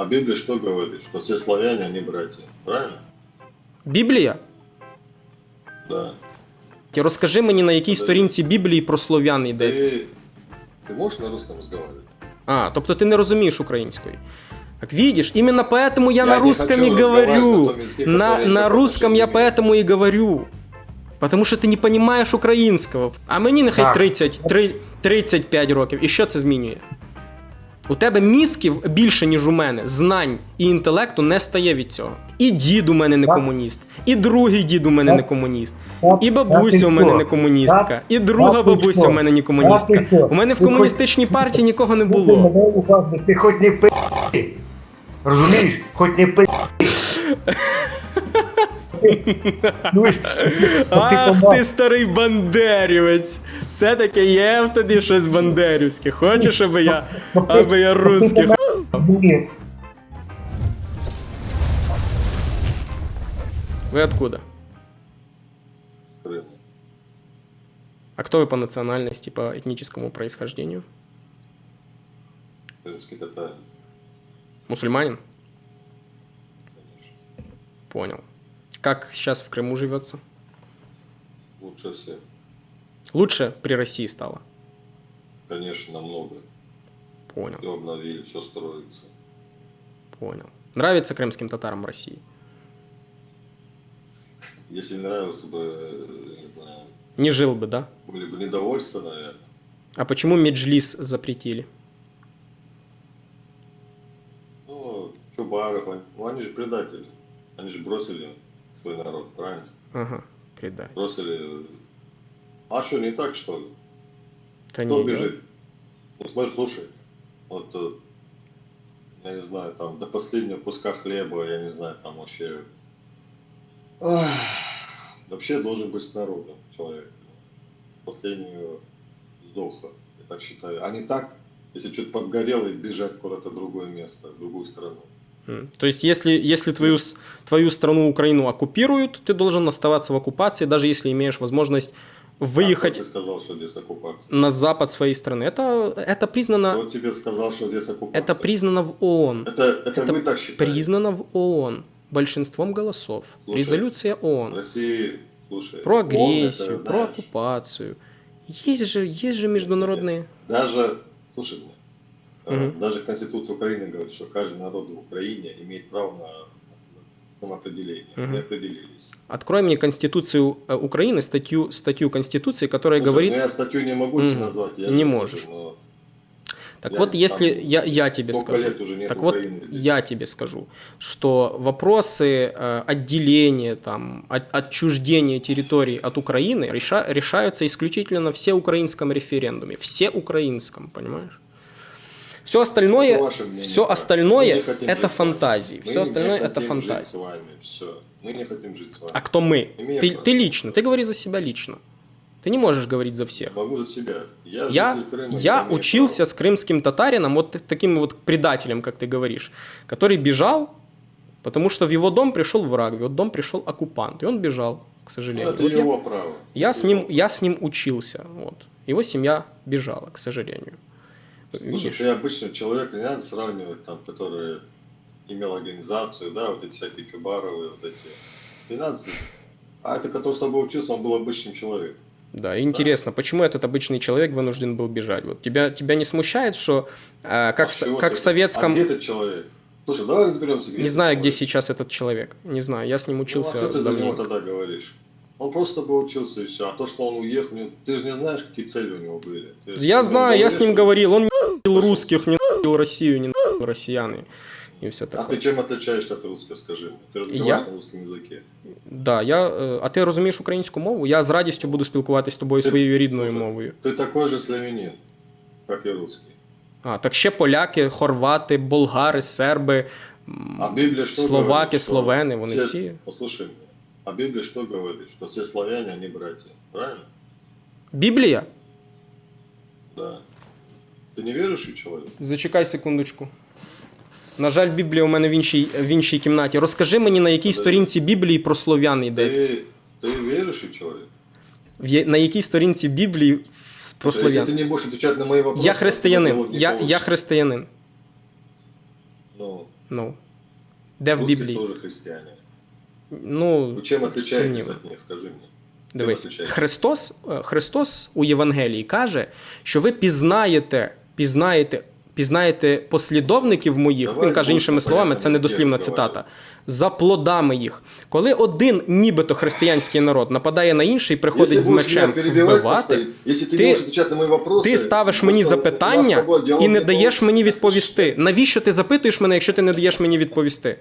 А Библия что говорит? Что все славяне, они братья. Правильно? Біблія? Да. Ті, Розкажи мені, на якій сторінці Біблії про слов'ян йдеться. Ты, ты можешь на русском разговаривать? А, тобто ти не розумієш української. Так видишь, именно поэтому я, Я на не русском хочу и разговаривать на говорю. том языке, На, который я на только русском что я имею. поэтому и говорю. Потому що ти не розумієш українського. А мені нехай Так. 30, три- 35 років. І що це змінює? У тебе мізків більше, ніж у мене, знань і інтелекту не стає від цього. І дід у мене не комуніст, і другий дід у мене не комуніст, і бабуся у мене не комуністка, і друга бабуся у мене не комуністка. У мене в комуністичній партії нікого не було. Ти хоч не пи. Розумієш? Хоч не пи. Ну, ж, ти Ах помав- ти старий бандерівець! Все-таки є в тобі щось бандерівське. Хочеш, аби я, аби я русських. Ні. Ви откуда? С Крыма. А кто вы по национальности, по этническому происхождению? Крымский татарин, Мусульманин? конечно. Понял. Как сейчас в Крыму живется? Лучше всех. Лучше при России стало? Конечно, намного. Понял, Все обновили, все строится. понял. Нравится крымским татарам России? Если не нравился бы, не знаю, Не жил бы, да? были бы недовольства, наверное. А почему Меджлис запретили? Ну, Чубаров, они, ну, они же предатели. Они же бросили свой народ, правильно? Ага, предай. Бросили... А что, не так, что ли? Да Кто не, бежит? Ну, смотри, слушай, вот, э, я не знаю, там, до последнего куска хлеба, я не знаю, там вообще... Ах, вообще должен быть с народом человек. Последнего вздоха, я так считаю. А не так, если что-то подгорело и бежать куда-то в другое место, в другую страну. То есть, если, если твою, твою страну, Украину, оккупируют, ты должен оставаться в оккупации, даже если имеешь возможность А выехать тебе сказал, что здесь оккупация? на запад своей страны. Это, это, признано, Кто тебе сказал, что здесь оккупация? это признано в ООН. Это, это, это вы так считаете. Признано в ООН большинством голосов. Слушай, Резолюция ООН. России, слушай, Про ООН агрессию, это, про знаешь, оккупацию. Есть же, есть же международные... Даже, слушай Мгм. даже Конституция Украины говорит, что каждый народ в Украине имеет право на самоопределение. Мгм. Мы определились. Открой мне Конституцию э, Украины, статью, статью Конституции, которая Слушай, говорит... ну я статью не могу тебе назвать. Я Не же можешь. слушай, но Так Я вот, там если я, я тебе скажу... Так вот, здесь? я тебе скажу, что вопросы э, отделения, там, от- отчуждения территорий от Украины реша- решаются исключительно на всеукраинском референдуме. Всеукраинском, понимаешь? Все остальное, все остальное это фантазии. Все остальное это фантазии. Мы не хотим жить с вами. А кто мы? Ты, право. ты лично, ты говори за себя лично. Ты не можешь говорить за всех. Могу за себя. Я, Я, Крыма, я учился право. с крымским татарином, вот таким вот предателем, как ты говоришь, который бежал, потому что в его дом пришел враг, в его дом пришел оккупант, и он бежал, к Ну, сожалению. это Вот я, его право. я Это с ним, его я с ним учился, вот. Его семья бежала, к сожалению. Слушай, ты обычный человек, не надо сравнивать там, который имел организацию, да, вот эти всякие Чубаровы, вот эти. Ним. А это кто с тобой учился, он был обычным человеком. Да, и интересно, почему этот обычный человек вынужден был бежать? Вот тебя, тебя не смущает, что э, как, А в, как ты- в советском... А где этот человек? Слушай, давай разберемся. Не знаю, где сейчас этот человек. Не знаю, я с ним учился Ну, а что ты за него тогда говоришь? Он просто бы учился и все. А то, что он уехал, ну, ты же не знаешь, какие цели у него были. Ты же Я ему знаю, я с ним говоришь, говорил, он не русских, не Россию, не россиян и все А ты такое. чем отличаешься от русского, скажи мне? Ты разговариваешь на русском языке. Да, я, е, а ти розумієш українську мову? Я з радістю буду спілкуватися з тобою Ти- своєю рідною слушай, мовою. Ты такой же славянин, как и русский. А, так ще поляки, хорвати, болгари, серби, м, А Библия что словаки, говорит, что словени, вони все- всі. Послушай меня. А Библия что говорит? Что все славяне, они братья. Правильно? Біблія? Да. Ты не верующий человек? Зачекай секундочку. На жаль, Біблія у мене в іншій, в іншій кімнаті. Розкажи мені, на якій Подожди. сторінці Біблії про слов'ян йдеться. Ты, ты верующий человек? В є- На якій сторінці Біблії про Слушай, Если слов'ян? ты не будешь отвечать на мои вопросы, Я то християнин. диалог не Я, я получится. християнин. Ну, Ну. Де в Русские Біблії? тоже христиане. Ну, Вы чем отличаетесь сумнівно. от них, скажи мне? Дивись, відрізняється? Христос, е, Христос у Євангелії каже, що ви пізнаєте, пізнаєте, пізнаєте послідовників моїх. Давай Він каже більше іншими словами, понятно, це не недослівна текст цитата. За плодами їх. Коли один, нібито християнський народ, нападає на інший, приходить Если з будешь мечем меня перебивать вбивати, постоянно, если ты, ти- не можешь отвечать на мои вопросы, ти ставиш просто мені у нас с запитання тобой диалог і не не даєш получится. мені Ты відповісти. слышишь? Навіщо ти запитуєш мене, якщо ти не даєш мені відповісти?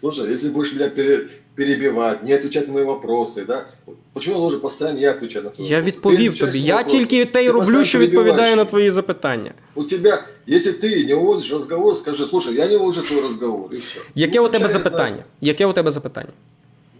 Слушай, если будешь меня пере- перебивать, не отвечать на мои вопросы, да? Почему должен постоянно я отвечать на твои Я вопросы? Ты відповів отвечаешь тобі. на Я вопросы. тільки те й Ты роблю, постоянно що відповідаю на перебиваешь. твої запитання. У тебя, если ты не уводишь разговор, скажи, слушай, я не увожу твой разговор, и все. Яке у тебе запитання? Яке у тебе запитання?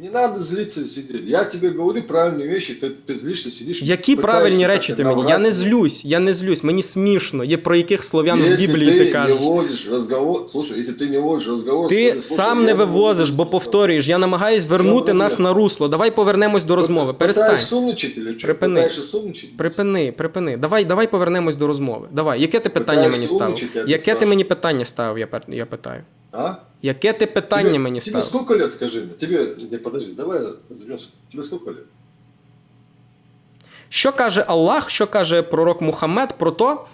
Не надо злиться и сидеть. Я тебе говорю правильные вещи, ты, ты злишься, сидишь. Які пытаешься правильні как-то речі ти мені? Я наврать не мне. злюсь, я не злюсь. Мені смішно. Є про яких слов'ян в Если Біблії ты ти не кажеш. возишь разговор, слушай, если ты не возишь разговор, Ти скажи, слушай, сам я не не вивозиш, возжу бо разговор. повторюєш. Я намагаюсь вернути проблема? нас на русло. Давай повернемось до розмови. Перестань. Пытаешься умничать или что? Припини. Пытаешься сумничать? Припини, припини. Давай, давай повернемось до розмови. Давай. Яке ти питання Питаєшся мені ставив? умничати, я тобі Яке ти спрашиваю. мені питання ставив? Я, пер- я питаю. А? Яке ти питання тебе, мені тебе ставив? сколько лет, скажи? Тебе, не, подожди, давай разберемся. Тебе сколько лет? Що каже Аллах, що каже пророк Мухаммед про то,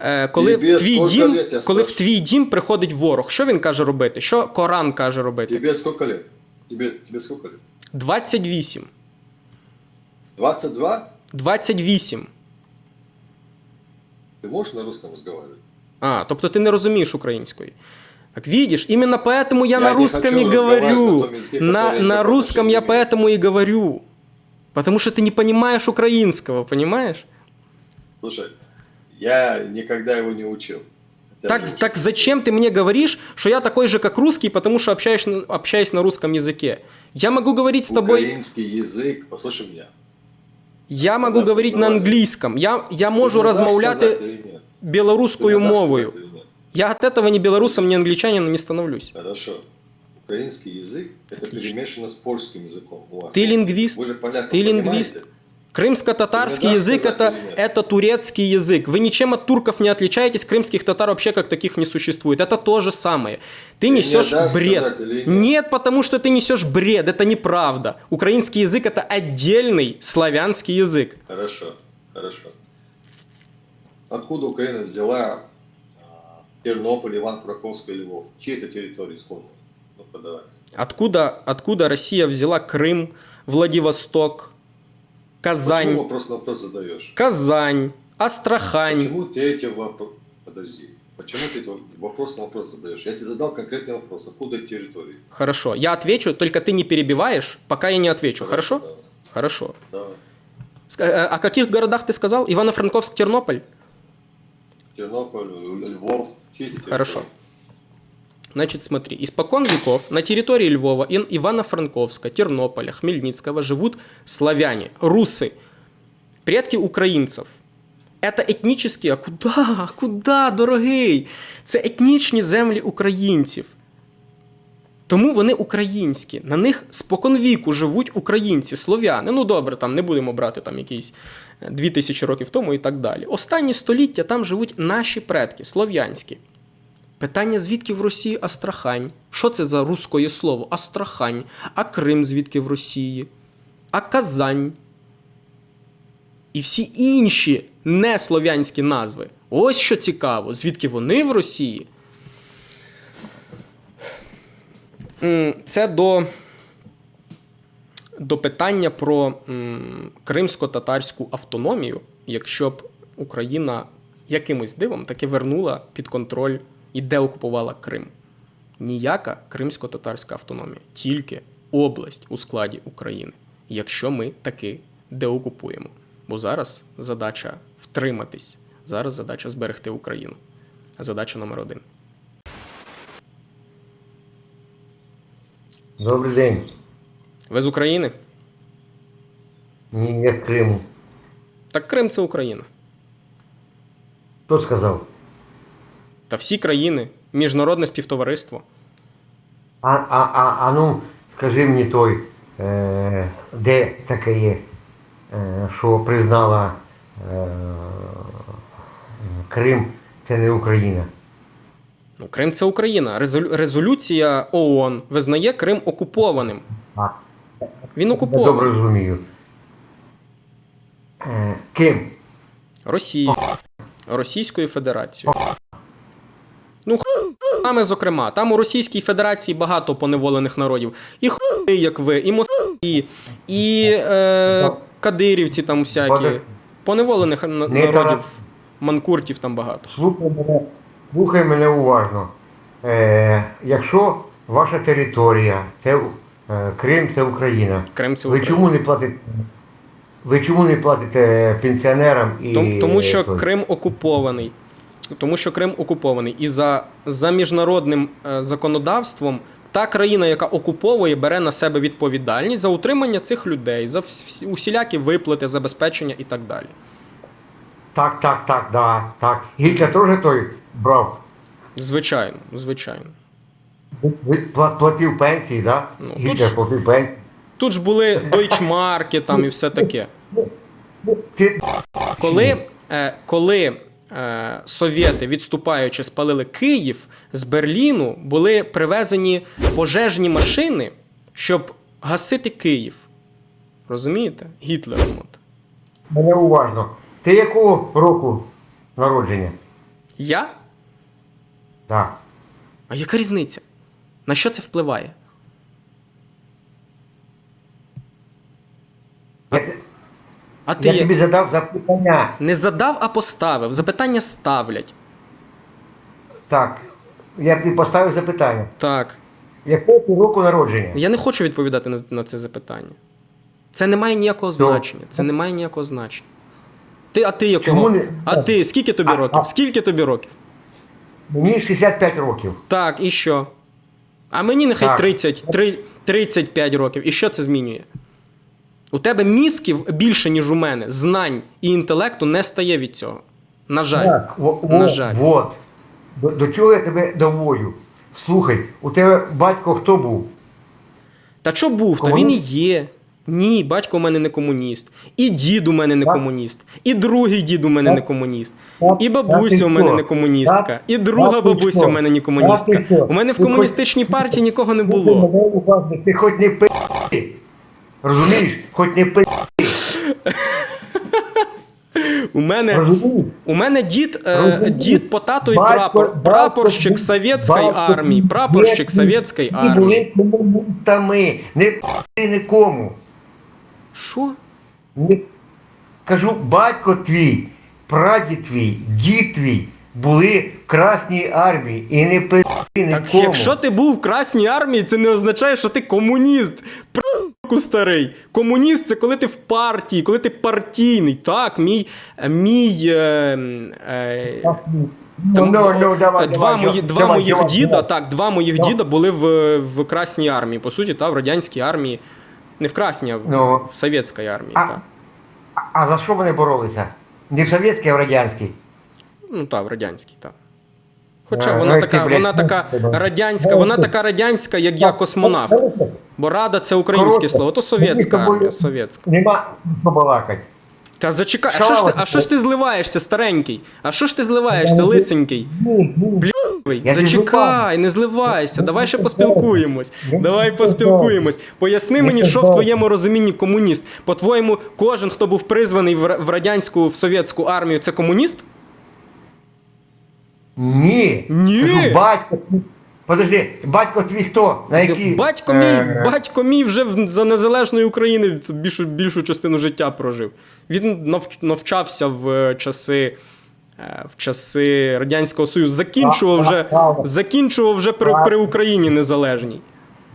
е, коли Тебе в твій дім, лет, коли в твій дім приходить ворог? Що він каже робити? Що Коран каже робити? Тебе сколько лет? Тебе, тебе сколько лет? 28. 22? 28. Ты можешь на русском разговаривать? А, тобто ти не розумієш української. Так видишь, именно поэтому я, Я на русском и говорю. на языке, На, русском я поэтому и говорю. Потому что ты не понимаешь украинского, понимаешь? Слушай, я никогда его не учил. Так, учил. так зачем ты мне говоришь, что я такой же, как русский, потому что общаюсь, на- общаюсь на русском языке? Я могу говорить с тобой, Украинский язык, послушай меня. я могу говорить на англійському, я, я можу розмовляти білоруською мовою. Я от этого ни белорусом, ни англичанином не становлюсь. Хорошо. Украинский язык это Отлично. перемешано с польским языком. У вас. Ты лингвист? Вы же поляк, Ты лингвист? Крымско-татарский мне язык это, это турецкий язык. Вы ничем от турков не отличаетесь, крымских татар вообще как таких не существует. Это то же самое. Ты, Ты несешь дашь бред. нет? Нет, потому что ты несешь бред. Это неправда. Украинский язык это отдельный славянский язык. Хорошо, хорошо. Откуда Украина взяла Тернополь, Иван Кураковская, Львов? Чьи это территории исконные? Ну. Откуда, откуда Россия взяла Крым, Владивосток, Казань, Почему вопрос на вопрос задаешь? Казань, Астрахань? Почему ты эти вопросы... Подожди. Почему ты эти вопрос на вопрос задаешь? Я тебе задал конкретный вопрос. Откуда эти территории? Хорошо, я отвечу, только ты не перебиваешь, пока я не отвечу. Хорошо? Давай, Хорошо. Давай. Э, О каких городах ты сказал? Ивано-Франковск, Тернополь? Тернополь, Львов. Чьи эти территории? Хорошо. Значит, смотри, испокон веков на территории Львова, Ин- Ивано-Франковска, Тернополя, Хмельницкого живут славяне, русы, предки українців. Это етнічні, а куди? А Куди, дорогий? Це етнічні землі українців. Тому вони українські. На них споконвіку живуть українці, слов'яни. Ну добре, там не будемо брати там якісь е, 2000 років тому і так далі. Останні століття там живуть наші предки, слов'янські. Питання, звідки в Росії Астрахань? Що це за русське слово? Астрахань. А Крим звідки в Росії? А Казань? І всі інші неслов'янські назви. Ось що цікаво, звідки вони в Росії. Це до, до питання про кримсько-татарську автономію, якщо б Україна якимось дивом таки вернула під контроль і деокупувала Крим. Ніяка кримсько-татарська автономія, тільки область у складі України, якщо ми таки деокупуємо. Бо зараз задача втриматись, зараз задача зберегти Україну. Задача номер один. Добрий день. Ви з України? Ні, я з Криму. Так Крим це Україна. Хто сказав? Та всі країни, міжнародне співтовариство. А, а, а, а ну, скажи мені той, е, де таке є, е, що признала е, Крим, це не Україна. Ну, Крим це Україна. Резолю- Резолюція ООН визнає Крим окупованим. А, Він я добре розумію. Е, ким? Росією, Російською Федерацією. Ну, нами, зокрема, там у Російській Федерації багато поневолених народів. І хуй, як ви, і москалі, і е, кадирівці там всякі. Поневолених на- Не народів, тарас- манкуртів там багато. Слухай мене, слухай мене уважно. Е, якщо ваша територія, це е, Крим, це Україна. Крим це Ви Україна. чому не платите? Ви чому не платите пенсіонерам і. Тому, тому що той? Крим окупований. Тому що Крим окупований. І за, за міжнародним е, законодавством та країна, яка окуповує, бере на себе відповідальність за утримання цих людей, за усілякі виплати, забезпечення і так далі. Так, так, так, да, так. Гітлер теж той брав, Звичайно, звичайно. платив пенсії, да? Ну, Гітлер ж- платив пенсії. Тут ж були дойчмарки там і все таке. Коли, е, коли е, совєти, відступаючи, спалили Київ, з Берліну були привезені пожежні машини, щоб гасити Київ. Розумієте? Гітлером. От. мене уважно. Ти якого року народження? Я? Так. А яка різниця? На що це впливає? Я, А ти я тобі задав запитання. не задав, а поставив. Запитання ставлять. Так. Я тобі поставив запитання. Так. Якого ти року народження? Я не хочу відповідати на, на це запитання. Це не має ніякого значення. Це не має ніякого значення. Ти, а ти якого? Чому не- А ти скільки тобі А- років? а- Скільки тобі років? Мені 65 років. Так, і що? А мені нехай Так. 30, три- 35 років. І що це змінює? У тебе мізків більше, ніж у мене. Знань і інтелекту не стає від цього. На жаль. Так, во- На жаль. Вот. До, до чого я тебе доводю? Слухай, у тебе батько хто був? Та що був? Та він і є. Ні, батько у мене не комуніст. І дід у мене не Так. комуніст. І другий дід у мене Так. не комуніст. Так, І бабуся ти у мене не комуністка. Так, І друга так, бабуся що? у мене не комуністка. що? У мене в комуністичній партії нікого не було. Ти хоч не пи. Розумієш? Хоч не пи. У мене Розумієш? У мене дід, е, дід по тату і Батько- прапор, батько- прапорщик совєтської батько- армії, прапорщик дід- совєтської армії. були комуністами. Не пи нікому. Що? Не... Кажу, батько твій, прадід твій, дід твій були в Красній армії і не пи нікому. Так якщо ти був в Красній армії, це не означає, що ти комуніст. Прку старий. Комуніст це коли ти в партії, коли ти партійний. Так, мій. мій е, е, Ну, Там, ну, ну, давай, е, два давай, мої, два давай, моїх давай, діда, давай. так, два моїх Ну. діда були в, в Красній армії, по суті, та, в радянській армії. Не в Красній, а в, Ну. в совєтській армії. А- Та. А за що вони боролися? Не в совєтській, а в радянській. Ну так, в радянській, так. Хоча А, вона ну, така, вона така ну, радянська, Ну, вона така радянська, як я космонавт. Бо рада це українське Коротше, слово, то совєтська мені з тобою армія, совєтська. Нема що балакати. Та зачекай, а що ж ти, а що ж ти зливаєшся, старенький? А що ж ти зливаєшся, лисенький? Ой, Я Зачекай, не зливайся, давай ще поспілкуємось. Давай поспілкуємось. Поясни мені, що в твоєму розумінні комуніст. По-твоєму, кожен, хто був призваний в ра- в радянську, в совєтську армію, це комуніст? Ні. Ні. Кажу, батько. Подожди, батько твій хто? На якій? Батько е, мій, батько мій вже в- за незалежної України більшу, більшу частину життя прожив. Він навч- навчався в е, часи. е, В часи Радянського Союзу закінчував Так, вже, так, правда. закінчував вже при, при Україні незалежній.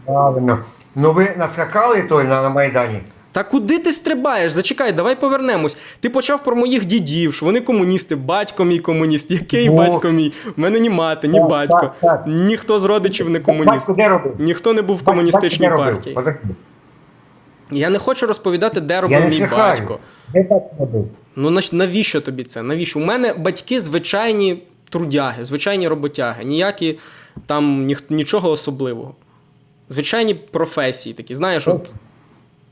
Правильно. Ну ви наскакали той на, на Майдані? Та куди ти стрибаєш? Зачекай, давай повернемось. Ти почав про моїх дідів, що вони комуністи, батько мій комуніст. Який Ну. батько мій? У мене ні мати, ні Так, батько. так, так. Ніхто з родичів не комуніст. Батько де робив? Ніхто не був в Батько комуністичній де робив? партії. Я не хочу розповідати, де Я робив не мій слухаю. батько. Де батько робив? Ну навіщо тобі це? Навіщо? У мене батьки звичайні трудяги, звичайні роботяги, ніякі там нічого особливого. Звичайні професії такі. Знаєш, от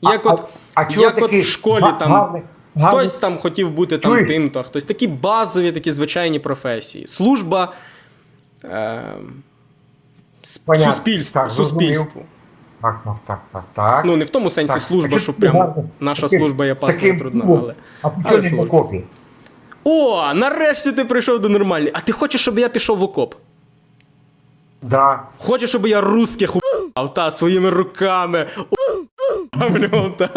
як А- от, а- а як от в школі там гарний- гарний- хтось там хотів бути там тим, то хтось такі базові, такі звичайні професії. Служба е, Понятно. суспільству. Так, суспільству. Так, так, так, так, так. Ну, не в тому сенсі Так, служба, що ти прямо наша таким- служба є пасна і трудна, але. А але не служба. О, нарешті ти прийшов до нормальної. А ти хочеш, щоб я пішов в окоп? Да. Хочеш, щоб я русських у**ав, та своїми руками. у**авлював, та.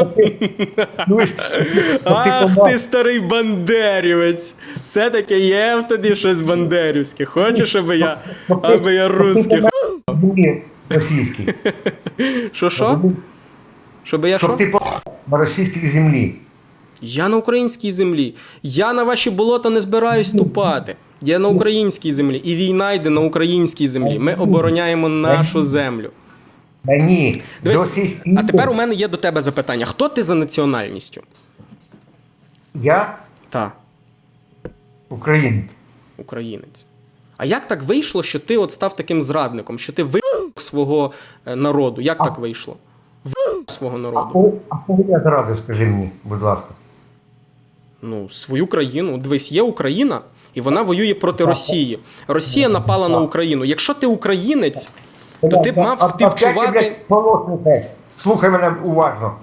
Ну, ж, Ах ти старий бандерівець. Все-таки є в тобі щось бандерівське. Хочеш, щоб я, аби я русських. Землі російській. Що що? Щоб я Щоб що? ти на російській землі. Я на українській землі. Я на ваші болота не збираюсь ступати. Я на українській землі. І війна йде на українській землі. Ми обороняємо нашу землю. Ні. Дивись, до сих а тепер у мене є до тебе запитання: хто ти за національністю? Я Та, українець. українець. А як так вийшло, що ти от став таким зрадником, що ти ви свого е, народу? Як так вийшло? В свого народу. а кого я зрадив, скажи мені, будь ласка. Ну, свою країну. Дивись, є Україна, і вона воює проти Росії. Росія напала на Україну. Якщо ти українець, то ти б мав співчувати. Слухай мене уважно.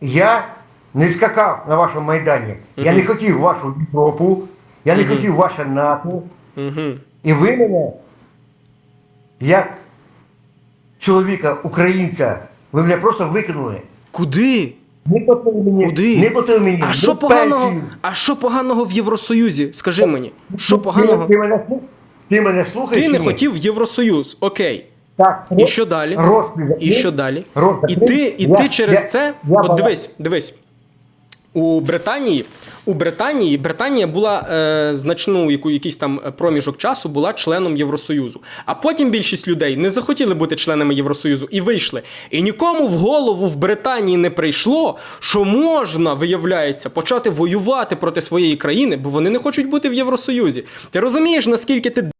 Я не скакав на вашому Майдані. Я не хотів вашу Європу, я не хотів ваше НАТО. І ви мене, як чоловіка, українця, ви мене просто викинули. Куди? Не платили мені. Куди? Не платили мені. А що поганого? А що поганого в Євросоюзі? Скажи мені, що поганого? Ти, мене, ти мене слухаєш? Ти не хотів в Євросоюз, окей. Так, І що далі? І що далі? І ти, і Я- ти через я- це. я От дивись, дивись. У Британії, у Британії, Британія була е, значну яку, якийсь там проміжок часу була членом Євросоюзу. А потім більшість людей не захотіли бути членами Євросоюзу і вийшли. І нікому в голову в Британії не прийшло, що можна, виявляється, почати воювати проти своєї країни, бо вони не хочуть бути в Євросоюзі. Ти розумієш, наскільки ти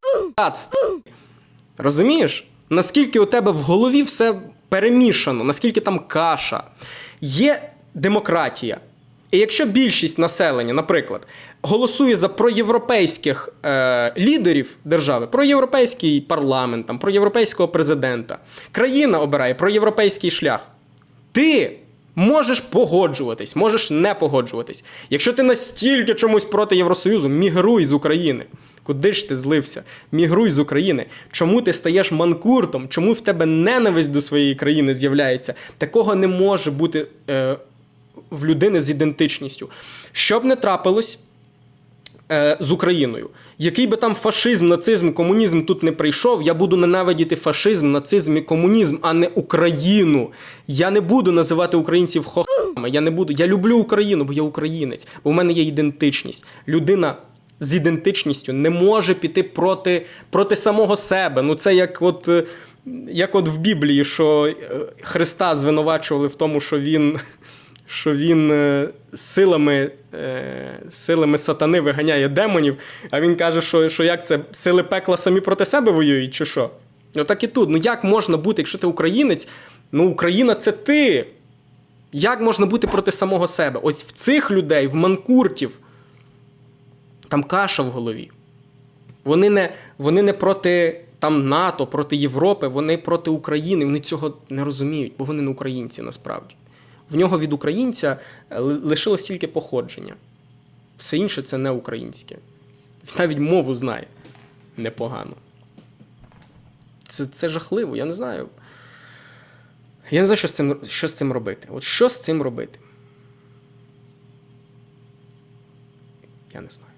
Розумієш? Наскільки у тебе в голові все перемішано, наскільки там каша. Є демократія. І якщо більшість населення, наприклад, голосує за проєвропейських е, лідерів держави, проєвропейський парламент, там, проєвропейського президента, країна обирає проєвропейський шлях. Ти можеш погоджуватись, можеш не погоджуватись. Якщо ти настільки чомусь проти Євросоюзу, мігруй з України. Куди ж ти злився? Мігруй з України. Чому ти стаєш манкуртом? Чому в тебе ненависть до своєї країни з'являється? Такого не може бути е, в людини з ідентичністю. Що б не трапилось, з Україною. Який би там фашизм, нацизм, комунізм тут не прийшов, я буду ненавидіти фашизм, нацизм і комунізм, а не Україну. Я не буду називати українців хохами. Я не буду. Я люблю Україну, бо я українець, бо в мене є ідентичність. Людина. З ідентичністю не може піти проти, проти самого себе. Ну це як от, е, як от в Біблії, що е, Христа звинувачували в тому, що він що він е, силами, е, силами сатани виганяє демонів, а він каже, що, що як це сили пекла самі проти себе воюють, чи що? Ну так і тут. Ну як можна бути, якщо ти українець, ну Україна це ти. Як можна бути проти самого себе? Ось в цих людей, в манкуртів, там каша в голові. Вони не, вони не проти там НАТО, проти Європи, вони проти України. Вони цього не розуміють, бо вони не українці насправді. В нього від українця е, лишилось тільки походження. Все інше це не українське. Навіть мову знає непогано. Це, це жахливо, я не знаю. Я не знаю, що з цим, що з цим робити. От що з цим робити? Я не знаю.